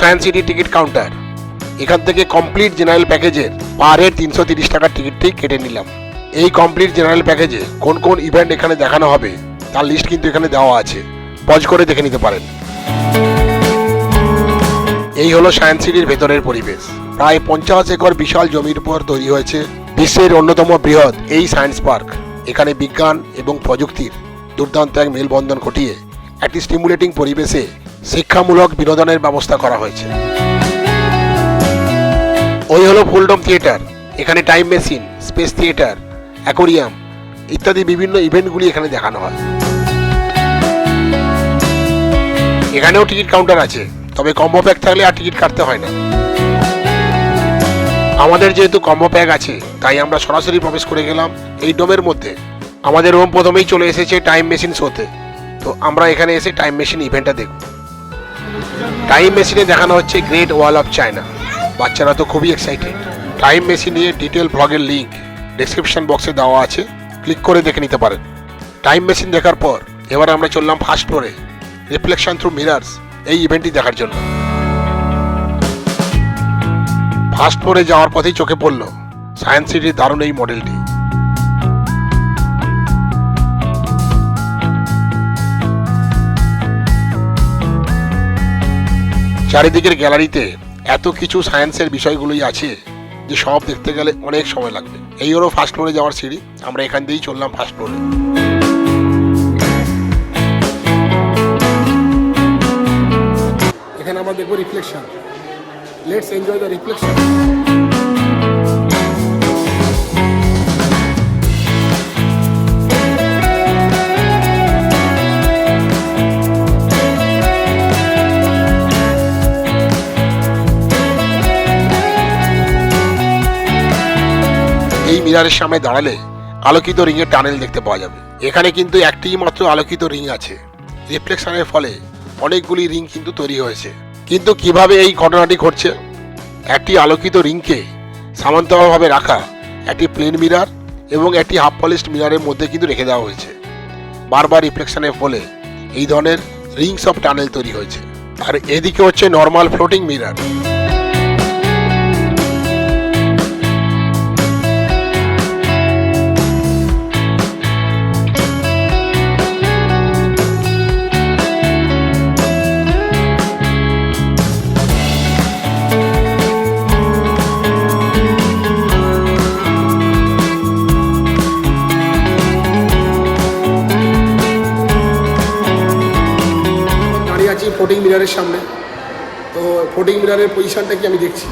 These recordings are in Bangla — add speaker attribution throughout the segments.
Speaker 1: সায়েন্স সিটি টিকিট কাউন্টার এখান থেকে কমপ্লিট জেনারেল প্যাকেজের পার হেড তিনশো তিরিশ টাকার টিকিটটি কেটে নিলাম। এই কমপ্লিট জেনারেল প্যাকেজে কোন কোন ইভেন্ট এখানে দেখানো হবে, তার লিস্ট কিন্তু এখানে দেওয়া আছে। পজ করে দেখে নিতে পারেন। এই হলো সায়েন্স সিটির ভেতরের পরিবেশ। প্রায় পঞ্চাশ একর বিশাল জমির উপর তৈরি হয়েছে বিশ্বের অন্যতম বৃহৎ এই সায়েন্স পার্ক এখানে বিজ্ঞান এবং প্রযুক্তির দুর্দান্ত এক মেলবন্ধন ঘটিয়ে একটি স্টিমুলেটিং পরিবেশে শিক্ষামূলক বিনোদনের ব্যবস্থা করা হয়েছে। ওই হলো ফুলডম থিয়েটার, এখানে time machine, space theatre, aquarium ইত্যাদি বিভিন্ন ইভেন্টগুলি এখানে দেখানো হয়। এখানেও টিকিট কাউন্টার আছে, তবে কম্বো প্যাক থাকলে আর টিকিট কাটতে হয় না। আমাদের যেহেতু কম্বো প্যাক আছে, তাই আমরা সরাসরি প্রবেশ করে গেলাম এই ডোমের মধ্যে। আমাদের রুম প্রথমেই চলে এসেছে টাইম মেশিন শোতে, তো আমরা এখানে এসে টাইম মেশিন ইভেন্টটা দেখব। টাইম মেশিনে দেখানো হচ্ছে গ্রেট ওয়াল অফ চায়না বাচ্চারা তো খুবই এক্সাইটেড টাইম মেশিন ডিটেল ব্লগের লিঙ্ক ডেসক্রিপশন বক্সে দেওয়া আছে। ক্লিক করে দেখে নিতে পারেন। টাইম মেশিন দেখার পর এবার আমরা চললাম ফার্স্ট ফ্লোরে রিফ্লেকশন থ্রু মিরার্স এই ইভেন্টটি দেখার জন্য। ফার্স্ট ফ্লোরে যাওয়ার পথেই চোখে পড়ল। সায়েন্স সিটির দারুণ এই মডেলটি চারিদিকের গ্যালারিতে এত কিছু সায়েন্সের বিষয়গুলোই আছে যে সব দেখতে গেলে অনেক সময় লাগবে। এই হলো ফার্স্ট ফ্লোরে যাওয়ার সিঁড়ি। আমরা এখান দিয়েই চললাম ফার্স্ট ফ্লোরে এখানে আমরা দেখব reflection let's enjoy the reflection মিরারের সামনে দাঁড়ালে আলোকিত রিংয়ের টানেল দেখতে পাওয়া যাবে। এখানে কিন্তু একটিই মাত্র আলোকিত রিং আছে। রিফ্লেকশনের ফলে অনেকগুলি রিং কিন্তু তৈরি হয়েছে। কিন্তু কীভাবে এই ঘটনাটি ঘটছে? একটি আলোকিত রিংকে সামান্তরালভাবে রাখা একটি প্লেন মিরার এবং একটি হাফ পলিশড মিরারের মধ্যে কিন্তু রেখে দেওয়া হয়েছে। বারবার রিফ্লেকশনের ফলে এই ধরনের রিংস অফ টানেল তৈরি হয়েছে। আর এদিকে হচ্ছে নর্মাল ফ্লোটিং মিরার। ফোটিং মিরারের সামনে। তো ফোটিং মিরারের পজিশনটা কি আমি দেখছি?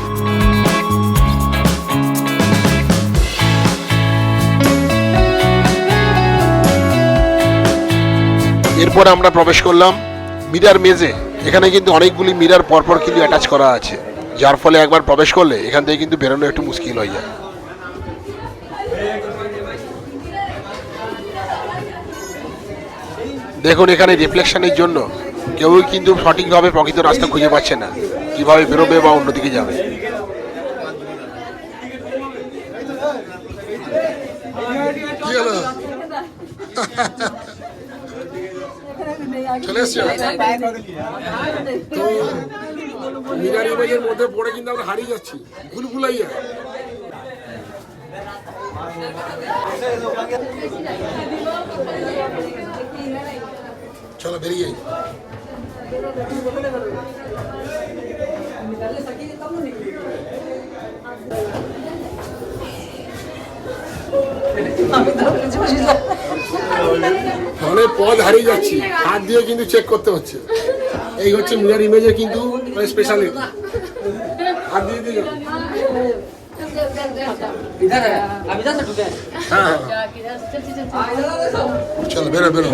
Speaker 1: এরপর আমরা প্রবেশ করলাম মিরার মেজে এখানে কিন্তু অনেকগুলি মিরার পরপর কিন্তু অ্যাটাচ করা আছে। যার ফলে একবার প্রবেশ করলে এখান থেকে কিন্তু বেরোনো একটু মুশকিল হয়ে যায়। দেখুন এখানে রিফ্লেকশনের জন্য কেউই কিন্তু সঠিকভাবে প্রকৃত রাস্তা খুঁজে পাচ্ছে না। কীভাবে বেরোবে বা অন্যদিকে যাবে? মধ্যে পড়ে কিন্তু আমরা হারিয়ে যাচ্ছি। চলো বেরিয়ে মানে পদ হারিয়ে যাচ্ছি। হাত দিয়ে কিন্তু চেক করতে হচ্ছে। এই হচ্ছে মিরার ইমেজের কিন্তু স্পেশালিটি হাত দিয়ে দিয়ে চলো বেরো বেরো।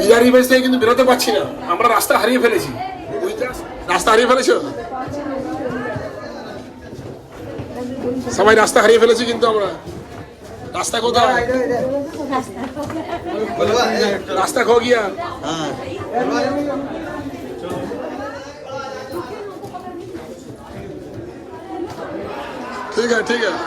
Speaker 1: মিরার ইমেজ থেকে কিন্তু বেরোতে পারছি না। আমরা রাস্তা হারিয়ে ফেলেছি রাস্তা হারিয়ে ফেলেছো সবাই রাস্তা হারিয়ে ফেলেছি কিন্তু আমরা রাস্তা কোথায়? রাস্তা খো গিয়া ঠিক আছে ঠিক আছে।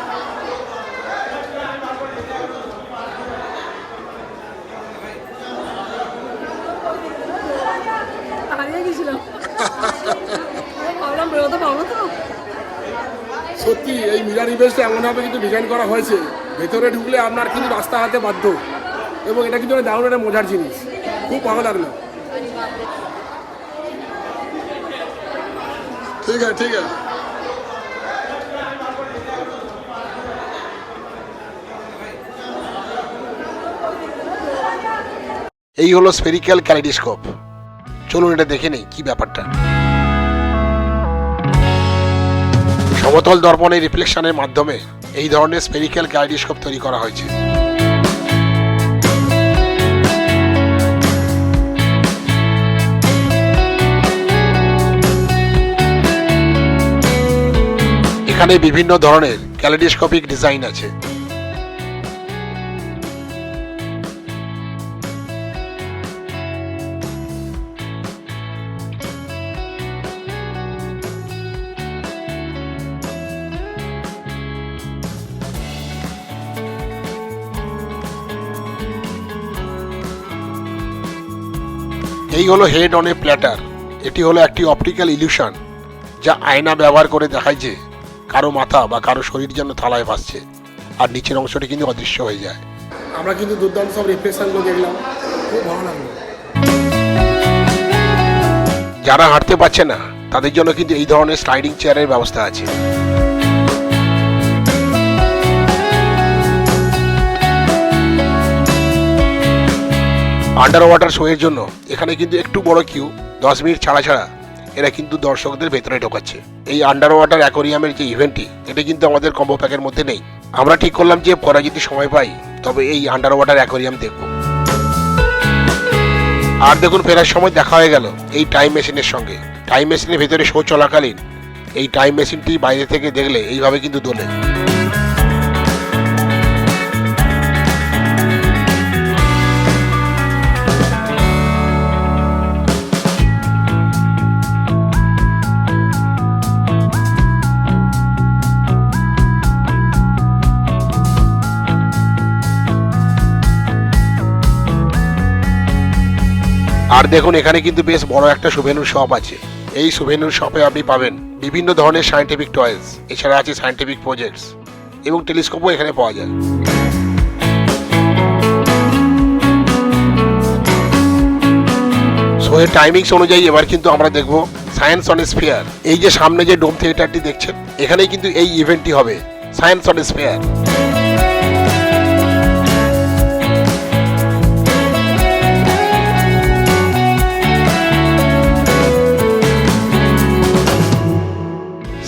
Speaker 2: সত্যি এই মিরার ইভেন্টটা এমনভাবে কিন্তু ডিজাইন করা হয়েছে ভেতরে ঢুকলে আপনার কিন্তু রাস্তা হাতে বাধ্য। এবং এটা কিন্তু দারুণ একটা মজার জিনিস। খুব ভালো লাগল। ঠিক আছে ঠিক আছে।
Speaker 1: এই হলো স্পেরিক্যাল ক্যালিডিস্কোপ চলুন এটা দেখে নেই, কি ব্যাপারটা। সমতল দর্পণের রিফ্লেকশনের মাধ্যমে এই ধরনের স্পেরিক্যাল ক্যালিডিস্কোপ তৈরি করা হয়েছে। এখানে বিভিন্ন ধরনের ক্যালিডিস্কোপিক ডিজাইন আছে। এই হলো হেড অন এ প্ল্যাটার এটি হলো একটি অপটিক্যাল ইলিউশন যা আয়না ব্যবহার করে দেখায় যে কারও মাথা বা কারও শরীর যেন থালায় ভাসছে আর নিচের অংশটি কিন্তু অদৃশ্য হয়ে যায়।
Speaker 2: আমরা কিন্তু দুর্দান্ত সব রিফ্লেকশনগুলো দেখলাম। খুব ভালো লাগল।
Speaker 1: যারা হাঁটতে পারছে না তাদের জন্য কিন্তু এই ধরনের স্লাইডিং চেয়ারের ব্যবস্থা আছে। আন্ডার ওয়াটার শো এর জন্য। এখানে কিন্তু একটু বড় কিউ দশ মিনিট ছাড়া ছাড়া। এরা কিন্তু দর্শকদের ভেতরে ঢোকাচ্ছে। এই আন্ডার ওয়াটার অ্যাকোরিয়ামের যে ইভেন্টটি এটা কিন্তু আমাদের কম্বো প্যাকের মধ্যে নেই। আমরা ঠিক করলাম যে পরে যদি সময় পাই, তবে এই আন্ডার ওয়াটার অ্যাকোরিয়াম দেখব। আর দেখুন, ফেরার সময় দেখা হয়ে গেল এই টাইম মেশিনের সঙ্গে। টাইম মেশিনের ভেতরে শো চলাকালীন, এই টাইম মেশিনটি বাইরে থেকে দেখলে এইভাবে কিন্তু দোলে। আর দেখুন, এখানে কিন্তু বেশ বড় একটা সুভেনুর শপ আছে। এই সুভেনুর শপে আপনি পাবেন বিভিন্ন ধরনের সায়েন্টিফিক টয়েস এছাড়া আছে সায়েন্টিফিক প্রজেক্টস এবং টেলিস্কোপও এখানে পাওয়া যায়। সো এর টাইমিংস অনুযায়ী এবার কিন্তু আমরা দেখব সায়েন্স অন স্পেয়ার এই যে সামনে যে ডোম থিয়েটারটি দেখছেন, এখানেই কিন্তু এই ইভেন্টটি হবে science on sphere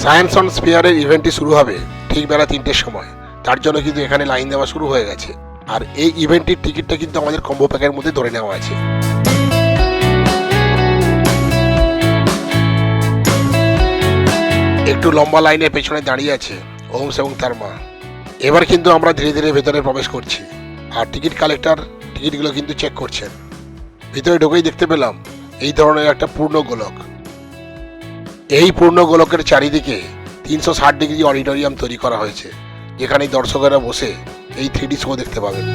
Speaker 1: science on স্পেয়ারের ইভেন্টটি শুরু হবে ঠিক বেলা তিনটের সময়। তার জন্য কিন্তু এখানে লাইন দেওয়া শুরু হয়ে গেছে। আর এই ইভেন্টটির টিকিটটা কিন্তু আমাদের কম্বো প্যাকের মধ্যে ধরে নেওয়া আছে। একটু লম্বা লাইনের পেছনে দাঁড়িয়ে আছে ওমস এবং তার মা। এবার কিন্তু আমরা ধীরে ধীরে ভেতরে প্রবেশ করছি। আর টিকিট কালেক্টর টিকিটগুলো কিন্তু চেক করছেন। ভিতরে ঢুকেই দেখতে পেলাম, এই ধরনের একটা পূর্ণ গোলক। এই পূর্ণ গোলকের চারিদিকে তিনশো ষাট ডিগ্রি অডিটোরিয়াম তৈরি করা হয়েছে যেখানে দর্শকেরা বসে এই থ্রিডি শো দেখতে পাবেন।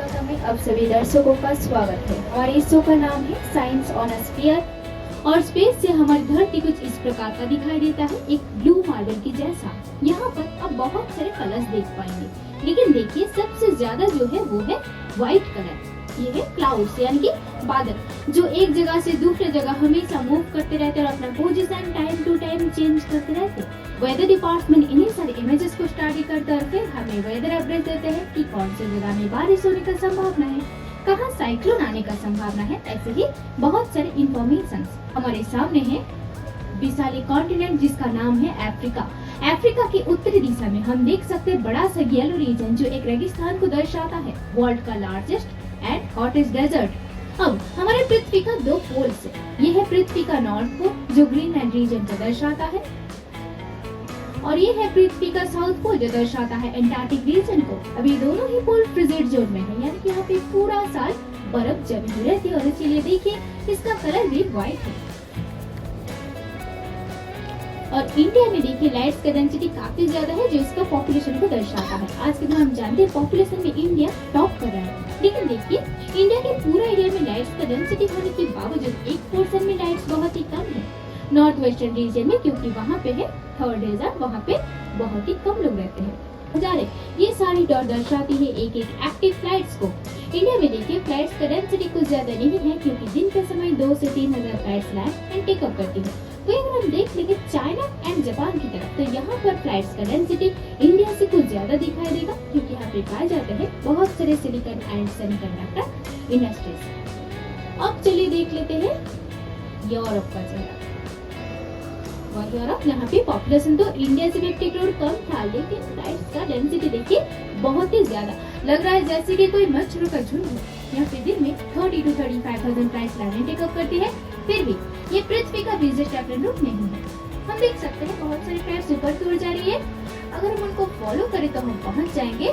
Speaker 3: साइंस में अब सभी दर्शकों का स्वागत है। और इस शो का नाम है साइंस ऑन स्पीयर और स्पेस से हमारी धरती कुछ इस प्रकार का दिखाई देता है। एक ब्लू मार्बल की जैसा। यहाँ पर आप बहुत सारे कलर्स देख पाएँगे। लेकिन देखिए, सबसे ज़्यादा जो है वो है व्हाइट कलर ये है क्लाउड्स, यानी कि बादल, जो एक जगह से दूसरे जगह हमेशा मूव करते रहते और अपना position time to time change करते रहते वेदर डिपार्टमेंट इन्हीं सारे इमेजेस को स्टडी करते और फिर हमें वेदर अपडेट देते हैं कि कौन सी जगह में बारिश होने का संभावना है, कहाँ साइक्लोन आने का संभावना है, ऐसे ही बहुत सारे इंफॉर्मेशन हमारे सामने है। विशाली कॉन्टिनेंट जिसका नाम है अफ्रीका अफ्रीका की उत्तरी दिशा में हम देख सकते हैं बड़ा सा येलो रीजन जो एक रेगिस्तान को दर्शाता है। वर्ल्ड का लार्जेस्ट एंड हॉटेस्ट डेजर्ट अब, हमारे पृथ्वी का दो पोल्स ये है पृथ्वी का नॉर्थ पोल जो ग्रीनलैंड रीजन को दर्शाता है। और ये है पृथ्वी का साउथ पोल जो दर्शाता है एंटार्क्टिक रीजन को। अभी दोनों ही पोल फ्रिजेड जोन में है, यानी कि यहाँ पे पूरा साल बर्फ़ जमी रहती है। और इसीलिए देखिए, इसका कलर भी व्हाइट है। और इंडिया में देखिए लाइट्स का डेंसिटी काफ़ी ज़्यादा है, जो इसका पॉपुलेशन को दर्शाता है। आज के दिन हम जानते हैं पॉपुलेशन में इंडिया टॉप कर रहा है। लेकिन देखिए इंडिया के पूरा एरिया में लाइट्स का डेंसिटी होने के बावजूद एक पोर्सन में लाइट्स बहुत ही कम है। नॉर्थ वेस्टर्न रीजन में, क्योंकि वहाँ पे है थर्ड डेजर्ट वहाँ पे बहुत ही कम लोग रहते हैं। रहे ये सारी डॉट दर्शाती है एक एक एक्टिव फ्लाइट्स को। इंडिया में देखिए फ्लाइट्स का डेंसिटी कुछ ज़्यादा नहीं है क्योंकि दिन के समय दो से तीन हज़ार फ्लाइट्स लैंड एंड टेक करती है। तो अगर हम देख लेंगे चाइना एंड जापान की तरफ़। तो यहाँ पर फ्लाइट्स का डेंसिटी इंडिया से कुछ ज़्यादा दिखाई देगा क्योंकि यहाँ पे पाए जाते हैं बहुत सारे सिलिकॉन एंड सेमीकंडक्टर इंडस्ट्रीज़ अब चलिए देख लेते हैं यूरोप का चेहरा और यहाँ पे पॉपुलेशन तो इंडिया से भी करोड़ कम था, लेकिन फ्लाइट्स का डेंसिटी देखिए, बहुत ही ज़्यादा। लग रहा है जैसे कि कोई मच्छरों का झुंड यहाँ पे दिन में 30 to 35 thousand flights land take up करती है। फिर भी ये पृथ्वी का बिज़नेस ट्रैवलर रूट नहीं है। हम देख सकते हैं बहुत सारी फ्लाइट्स ऊपर की जा रही है। अगर हम उनको फॉलो करें तो हम पहुँच जाएँगे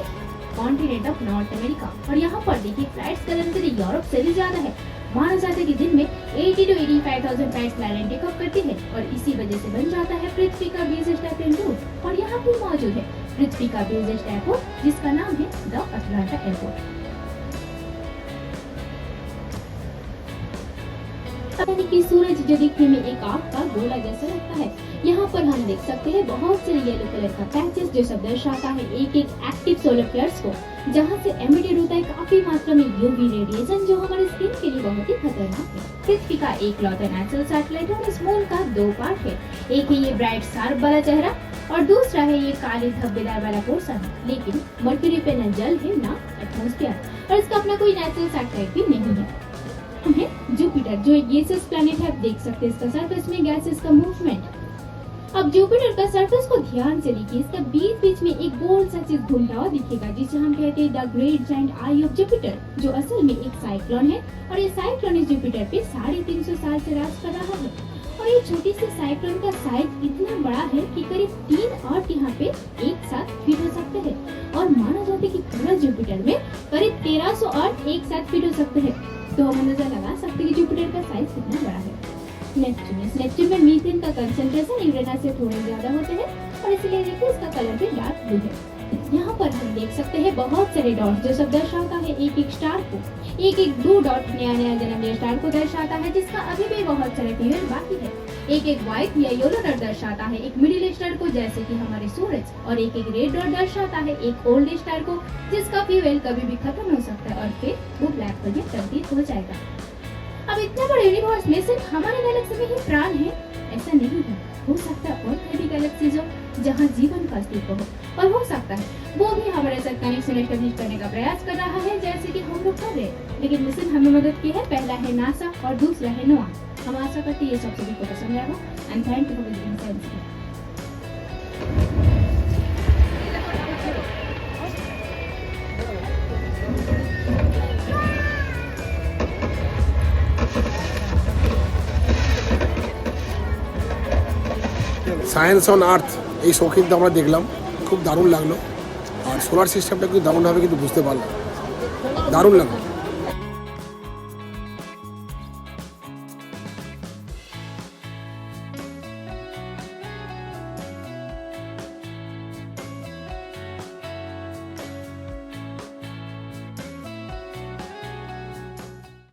Speaker 3: कॉन्टिनेंट ऑफ़ नॉर्थ अमेरिका और यहाँ पर देखिए फ्लाइट्स का डेंसिटी यूरोप से भी ज़्यादा है। माना जाता है कि दिन में 80 to 85,000 flights land take up करती है और इसी वजह से बन जाता है पृथ्वी का बिज़नेस ट्रैवलर रूट और यहाँ भी मौजूद है पृथ्वी का बिज़नेस एयरपोर्ट जिसका नाम है द अटलांटा एयरपोर्ट यानी कि सूरज जो दिखने में एक आग का गोला जैसा लगता है। यहाँ पर हम देख सकते हैं बहुत से येलो कलर का पैचेस जो सब दर्शाता है एक एक एक्टिव सोलर फ्लेयर्स को जहाँ से एमिटेड होता है काफ़ी मात्रा में यूवी रेडिएशन जो खतरनाक है पृथ्वी का एक लौता नेचुरल सैटेलाइट और इस मून का दो पार्ट है। एक है ये ब्राइट सार्प वाला चेहरा और दूसरा है ये काले धब्बेदार वाला पोर्सन लेकिन मर्क्यूरी पे न जल है, ना एटमोस्फियर और इसका अपना कोई नेचुरल सैटेलाइट भी नहीं है। है जुपिटर जो ये प्लैनेट है, आप देख सकते हैं इसका सरफेस में गैसेस का मूवमेंट अब जुपिटर का सरफेस को ध्यान से देखिए, इसका बीच बीच में एक गोल सा चीज़ घूमता हुआ दिखेगा, जिसे हम कहते हैं the great giant eye of Jupiter जो असल में एक साइक्लोन है। और ये साइक्लोन इस जुपिटर पे साढ़े तीन सौ साल से राज कर रहा है। और ये छोटी सी साइक्लोन का साइज़ इतना बड़ा है कि करीब तीन अर्थ यहाँ पे एक साथ फिट हो सकते हैं। और माना जाता है कि पूरा जुपिटर में करीब तेरह सौ अर्थ एक साथ फिट हो सकते हैं। तो हम अंदाज़ा लगा सकते हैं कि जुपिटर का साइज़ कितना बड़ा है। नेपच्यूनस नेपच्यून में मीथेन का कंसंट्रेशन यूरेनस से थोड़े ज़्यादा होते हैं, और इसलिए देखिए इसका कलर भी डार्क ब्लू है। यहाँ पर हम देख सकते हैं बहुत सारे डॉट जो सब दर्शाता है एक एक स्टार को। एक एक दो डॉट नया नया जन्म स्टार को दर्शाता है, जिसका अभी भी बहुत सारे पीरियड बाकी है। एक एक व्हाइट या येलो डॉट दर्शाता है, एक मिडिल स्टार को, जैसे कि हमारे सूरज, और एक एक रेड डॉट दर्शाता है एक ओल्ड स्टार को, जिसका फ्यूएल कभी भी खत्म हो सकता है, और फिर वो ब्लैक पर भी तब्दील हो जाएगा। अब इतने बड़े यूनिवर्स में सिर्फ़ हमारे गैलेक्सी में ही प्राण है, ऐसा नहीं है। हो सकता है और कोई गैलेक्सी हो जहाँ जीवन का अस्तित्व हो। और हो सकता है, वो भी हमारे साथ कनेक्शन एस्टेब्लिश करने का प्रयास कर रहा है, जैसे कि हम लोग कर रहे लेकिन मिशन हमें मदद की है, पहला है नासा और दूसरा है नोआ हम आशा करते हैं ये सब सभी को पसंद आएगा and thank you for visiting
Speaker 2: science on earth এই শো কিন্তু আমরা দেখলাম। খুব দারুণ লাগল। আর সোলার সিস্টেমটা কিন্তু দারুণভাবে কিন্তু বুঝতে পারলাম। দারুণ লাগল।